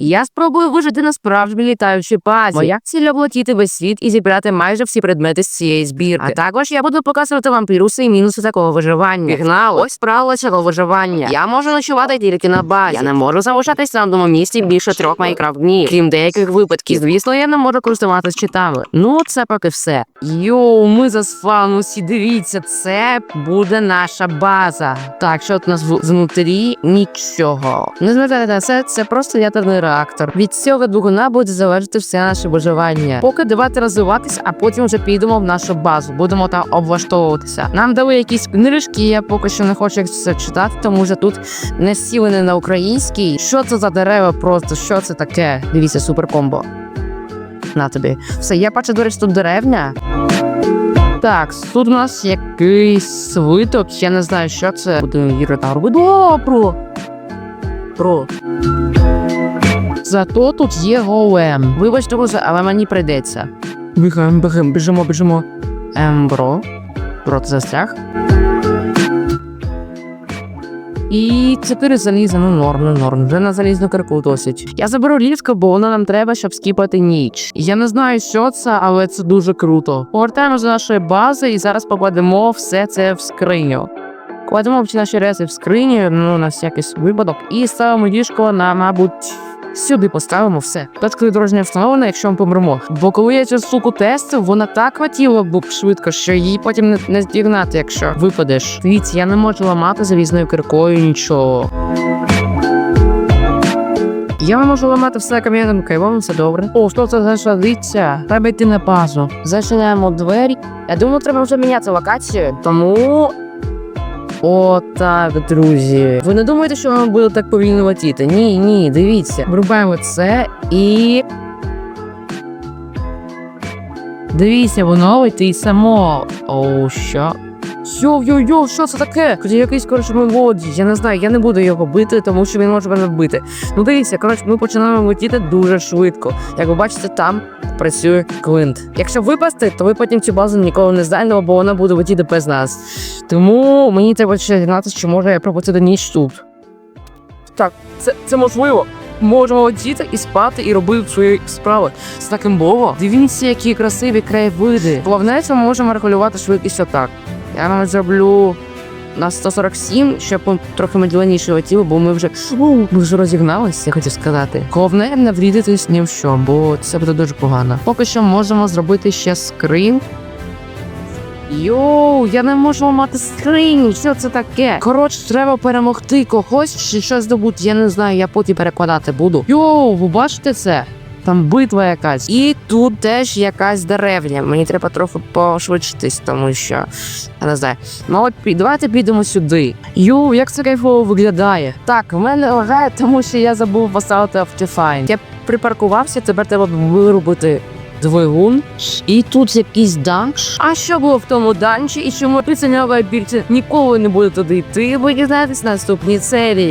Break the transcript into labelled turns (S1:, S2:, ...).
S1: Я спробую вижити на справжній літаючій базі. Моя ціль облетіти весь світ і зібрати майже всі предмети з цієї збірки. А також я буду показувати вам плюси і мінуси такого виживання. Пігнали. Ось правила цього виживання. Я можу ночувати тільки на базі. Я не можу залишатись на одному місці більше трьох майкрафт днів. Крім деяких випадків. Звісно, я не можу користуватись читами. Ну, це поки все. Йоу, ми заспали усі. Дивіться, це буде наша база. Так, що тут у нас внутрі нічого. Не звертайте на це, це просто ядерний реактор. Від цього двигуна буде залежати все наше виживання. Поки давайте розвиватися, а потім вже підемо в нашу базу. Будемо там облаштовуватися. Нам дали якісь книжки, я поки що не хочу це читати, тому що тут не вони на українській. Що це за дерева? Просто що це таке? Дивіться, суперкомбо. На тобі. Все, я бачу, до речі, тут деревня. Так, тут у нас якийсь свиток, я не знаю, що це. Будемо вірити. О. Про. Зато тут є голем. Вибачте, друзі, але мені прийдеться. Бігаємо, бігаємо, біжимо, біжимо. Ем, бро. Бро, ти застряг. І чотири заліза, ну норм, ну норм. Вже на залізну кирку досить. Я заберу ліжко, бо воно нам треба, щоб скіпати ніч. Я не знаю, що це, але це дуже круто. Повертаємося до нашої бази і зараз покладемо все це в скриню. Кладемо всі наші рези в скриню, ну на всякий випадок, і ставимо ліжко на, мабуть. Сюди поставимо все. Точка дорожня встановлена, якщо ми помремо. Бо коли я цю суку тестив, вона так хотіла б швидко, що її потім не, не здігнати, якщо випадеш. Дивіться, я не можу ламати залізною киркою нічого. Я не можу ламати все кам'яним кайвом, все добре. О, що це за шадиця? Треба йти на базу. Зачиняємо двері. Я думаю, треба вже міняти локацію, тому. О, так, друзі. Ви не думаєте, що вам буде так повільно летіти? Ні, ні, дивіться. Врубаємо це і. Дивіться, воно летить само. О, що? Йо-йо-йо, що це таке? Хоч якийсь коротше мелодій. Я не знаю, я не буду його бити, тому що він може мене вбити. Ну дивіться, коротше, ми починаємо летіти дуже швидко. Як ви бачите, там працює Клинт. Якщо випасти, то ви потім цю базу ніколи не знайдемо, бо вона буде летіти без нас. Тому мені треба ще дізнатися, чи може я пропустити ніч тут. Так, це, це можливо. Можемо летіти і спати, і робити свої справи. Це так імбово. Дивіться, які красиві краєвиди. Головне, що ми можемо регулювати швидкість отак. Я навіть зроблю на 147, щоб ми трохи медленніше летіли, бо ми вже ми вже розігналися, я хотів сказати. Головне не врідитись ні в що, бо це буде дуже погано. Поки що можемо зробити ще скрин. Йоу, я не можу мати скриню. Що це таке? Коротше, треба перемогти когось чи щось здобути. Я не знаю, я потім перекладати буду. Йоу, ви бачите це? Там битва якась. І тут теж якась деревня. Мені треба трохи пошвидшитись, тому що я не знаю. Ну от давайте підемо сюди. Йоу, як це кайфово виглядає. Так, в мене лагає, тому що я забув поставити Optifine. Я припаркувався, тепер треба виробити двигун. І тут якийсь данж. А що було в тому данжі? І чому піценява більше ніколи не буде туди йти? Ви дізнаєтесь наступній серії.